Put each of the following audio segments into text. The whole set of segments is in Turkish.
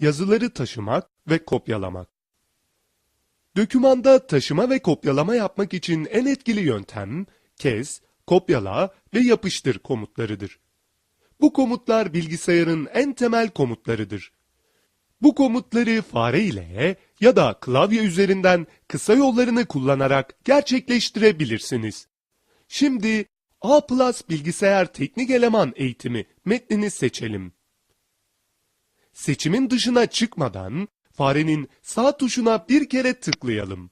yazıları taşımak ve kopyalamak. Dökümanda taşıma ve kopyalama yapmak için en etkili yöntem, kes, kopyala ve yapıştır komutlarıdır. Bu komutlar bilgisayarın en temel komutlarıdır. Bu komutları fare ile ya da klavye üzerinden kısa yollarını kullanarak gerçekleştirebilirsiniz. Şimdi A bilgisayar teknik eleman eğitimi metnini seçelim. Seçimin dışına çıkmadan farenin sağ tuşuna bir kere tıklayalım.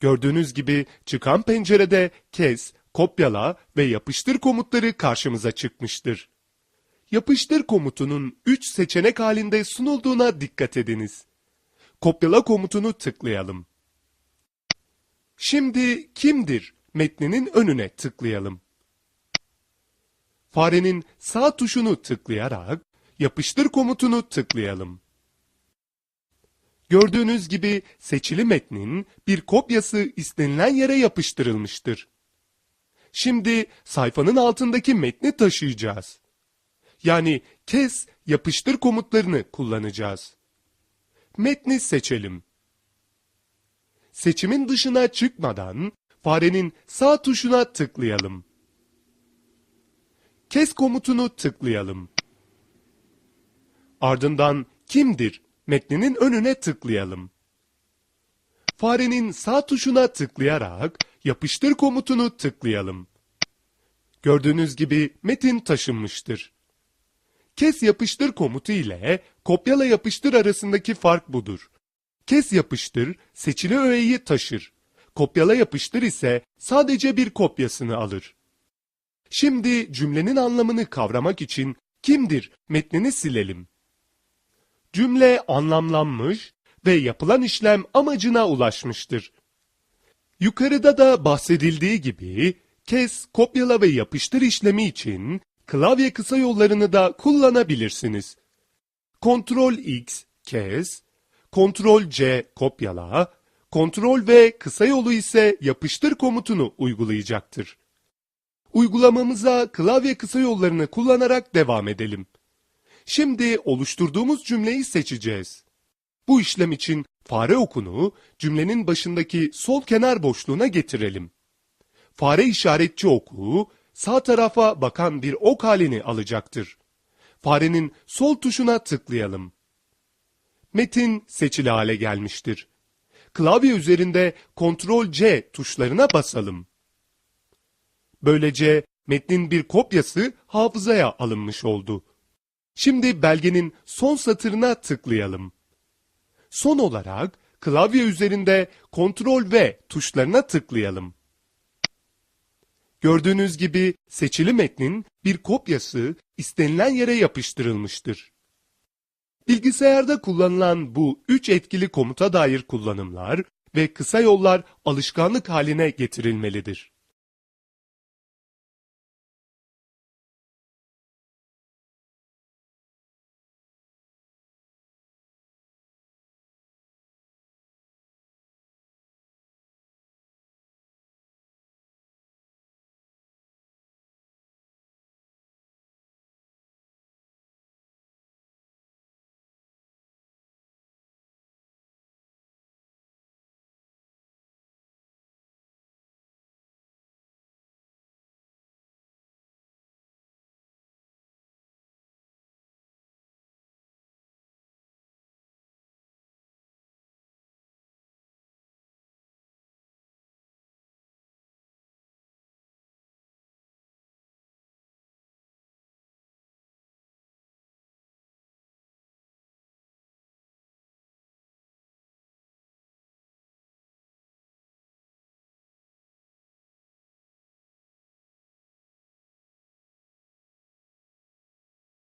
Gördüğünüz gibi çıkan pencerede kes, kopyala ve yapıştır komutları karşımıza çıkmıştır. Yapıştır komutunun 3 seçenek halinde sunulduğuna dikkat ediniz. Kopyala komutunu tıklayalım. Şimdi kimdir metninin önüne tıklayalım. Farenin sağ tuşunu tıklayarak yapıştır komutunu tıklayalım. Gördüğünüz gibi seçili metnin bir kopyası istenilen yere yapıştırılmıştır. Şimdi sayfanın altındaki metni taşıyacağız. Yani kes, yapıştır komutlarını kullanacağız. Metni seçelim. Seçimin dışına çıkmadan farenin sağ tuşuna tıklayalım. Kes komutunu tıklayalım. Ardından kimdir metninin önüne tıklayalım. Farenin sağ tuşuna tıklayarak yapıştır komutunu tıklayalım. Gördüğünüz gibi metin taşınmıştır. Kes yapıştır komutu ile kopyala yapıştır arasındaki fark budur. Kes yapıştır seçili öğeyi taşır. Kopyala yapıştır ise sadece bir kopyasını alır. Şimdi cümlenin anlamını kavramak için kimdir metnini silelim. Cümle anlamlanmış ve yapılan işlem amacına ulaşmıştır. Yukarıda da bahsedildiği gibi kes, kopyala ve yapıştır işlemi için klavye kısa yollarını da kullanabilirsiniz. Ctrl X kes, Ctrl C kopyala, Ctrl V kısa yolu ise yapıştır komutunu uygulayacaktır. Uygulamamıza klavye kısa yollarını kullanarak devam edelim. Şimdi oluşturduğumuz cümleyi seçeceğiz. Bu işlem için fare okunu cümlenin başındaki sol kenar boşluğuna getirelim. Fare işaretçi oku sağ tarafa bakan bir ok halini alacaktır. Farenin sol tuşuna tıklayalım. Metin seçili hale gelmiştir. Klavye üzerinde Ctrl C tuşlarına basalım. Böylece metnin bir kopyası hafızaya alınmış oldu. Şimdi belgenin son satırına tıklayalım. Son olarak klavye üzerinde Ctrl V tuşlarına tıklayalım. Gördüğünüz gibi seçili metnin bir kopyası istenilen yere yapıştırılmıştır. Bilgisayarda kullanılan bu üç etkili komuta dair kullanımlar ve kısa yollar alışkanlık haline getirilmelidir.